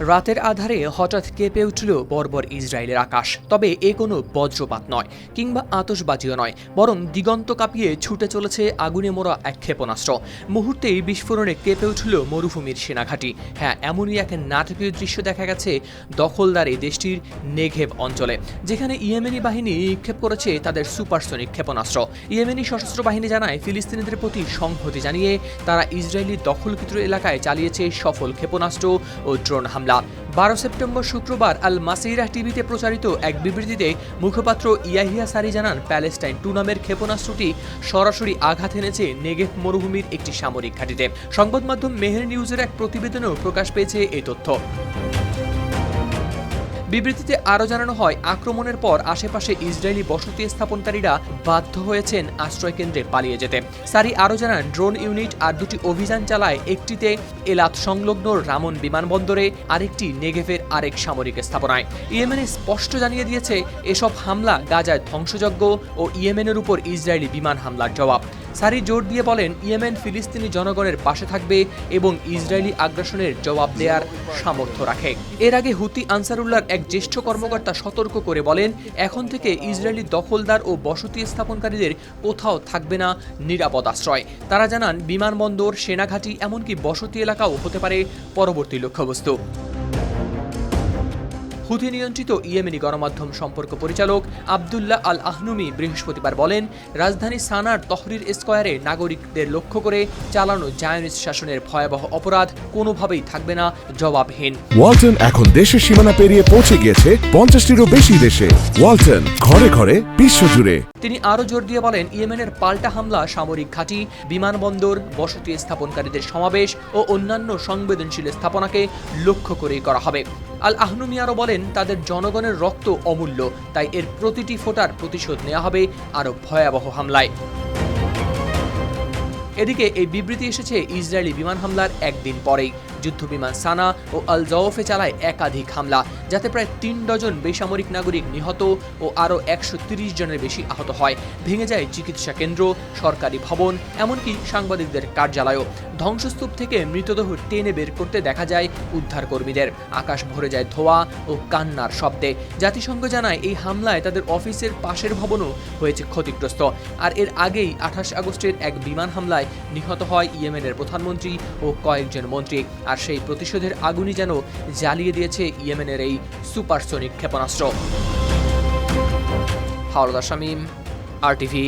রাতের আধারে হঠাৎ কেঁপে উঠল বর্বর ইসরায়েলের আকাশ। তবে এ কোনো বজ্রপাত নয়, কিংবা আতসবাজিও নয়, বরং দিগন্ত কাঁপিয়ে ছুটে চলেছে আগুনে মোড়া এক ক্ষেপণাস্ত্র। মুহূর্তেই বিস্ফোরণে কেঁপে উঠল মরুভূমির সেনাঘাঁটি। হ্যাঁ এমনই এক নাটকীয় দৃশ্য দেখা গেছে দখলদার এই দেশটির নেঘেব অঞ্চলে, যেখানে ইয়েমেনি বাহিনী নিক্ষেপ করেছে তাদের সুপারসনিক ক্ষেপণাস্ত্র। ইয়েমেনি সশস্ত্র বাহিনী জানায়, ফিলিস্তিনিদের প্রতি সংহতি জানিয়ে তারা ইসরায়েলি দখলকৃত এলাকায় চালিয়েছে সফল ক্ষেপণাস্ত্র ও ড্রোন হামলা। বারো সেপ্টেম্বর শুক্রবার আল মাসিরা টিভিতে প্রচারিত এক বিবৃতিতে মুখপাত্র ইয়াহিয়া সারি জানান, প্যালেস্টাইন টু নামের ক্ষেপণাস্ত্রটি সরাসরি আঘাত এনেছে নেগেভ মরুভূমির একটি সামরিক ঘাঁটিতে। সংবাদ মাধ্যম মেহের নিউজের এক প্রতিবেদনেও প্রকাশ পেয়েছে এই তথ্য। বিবৃতিতে আরও জানানো হয়, আক্রমণের পর আশেপাশে ইসরায়েলি বসতি স্থাপনকারীরা বাধ্য হয়েছেন আশ্রয়কেন্দ্রে পালিয়ে যেতে। সারি আরও জানান, ড্রোন ইউনিট আর দুটি অভিযান চালায় একটিতে এলাত সংলগ্ন রামন বিমানবন্দরে আরেকটি নেগেভের আরেক সামরিক স্থাপনায়। ইয়েমেনে স্পষ্ট জানিয়ে দিয়েছে, এসব হামলা গাজায় ধ্বংসযজ্ঞ ও ইয়েমেনের উপর ইসরায়েলি বিমান হামলার জবাব। সারি জোর দিয়ে বলেন, ইয়েমেন ফিলিস্তিনি জনগণের পাশে থাকবে এবং ইসরায়েলি আগ্রাসনের জবাব দেওয়ার সামর্থ্য রাখে। এর আগে হুতি আনসারুল্লাহর এক জ্যেষ্ঠ কর্মকর্তা সতর্ক করে বলেন, এখন থেকে ইসরায়েলি দখলদার ও বসতি স্থাপনকারীদের কোথাও থাকবে না নিরাপদ আশ্রয়। তারা জানান, বিমানবন্দর, সেনাঘাঁটি, এমনকি বসতি এলাকাও হতে পারে পরবর্তী লক্ষ্যবস্তু। হুথি নিয়ন্ত্রিত ইয়েমেনি গণমাধ্যম সম্পর্ক পরিচালক আবদুল্লাহ আল আহনুমি বৃহস্পতিবার বলেন, রাজধানী সানার তহরির স্কোয়ারে নাগরিকদের লক্ষ্য করে চালানো জায়নিস শাসনের ভয়াবহ অপরাধ কোনোভাবেই থাকবে না, জবাবহীন। ওয়ালটন এখন দেশের সীমানা পেরিয়ে পৌঁছে গিয়েছে পঞ্চাশটিরও বেশি দেশে। ওয়ালটন ঘরে ঘরে বিশ্বজুড়ে তিনি আরও জোর দিয়ে বলেন, ইয়েমেনের পাল্টা হামলা, সামরিক ঘাঁটি, বিমানবন্দর, বসতি স্থাপনকারীদের সমাবেশ ও অন্যান্য সংবেদনশীল স্থাপনাকে লক্ষ্য করেই করা হবে। আল আহনুমি আরও বলেন, তাদের জনগণের রক্ত অমূল্য, তাই এর প্রতিটি ফোটার প্রতিশোধ নেওয়া হবে আরও ভয়াবহ হামলায়। এদিকে এই বিবৃতি এসেছে ইসরায়েলি বিমান হামলার একদিন পরেই। যুদ্ধবিমান সানা ও আল জওফে চালায় একাধিক হামলা, যাতে প্রায় তিন ডজন বেসামরিক নাগরিক নিহত ও আরও একশো তিরিশ জনের বেশি আহত হয়। ভেঙে যায় চিকিৎসা কেন্দ্র, সরকারি ভবন, এমনকি সাংবাদিকদের কার্যালয়ও। ধ্বংসস্তূপ থেকে মৃতদেহ টেনে বের করতে দেখা যায় উদ্ধারকর্মীদের। আকাশ ভরে যায় ধোঁয়া ও কান্নার শব্দে। জাতিসংঘ জানায় এই হামলায় তাদের অফিসের পাশের ভবনও হয়েছে ক্ষতিগ্রস্ত। আর এর আগেই আঠাশ আগস্টের এক বিমান হামলায় নিহত হয় ইয়েমেনের প্রধানমন্ত্রী ও কয়েকজন মন্ত্রী। আর সেই প্রতিশোধের আগুনই যেন জ্বালিয়ে দিয়েছে ইয়েমেনের এই সুপারসনিক ক্ষেপণাস্ত্র। হাওলাদার শামীম, আর টিভি।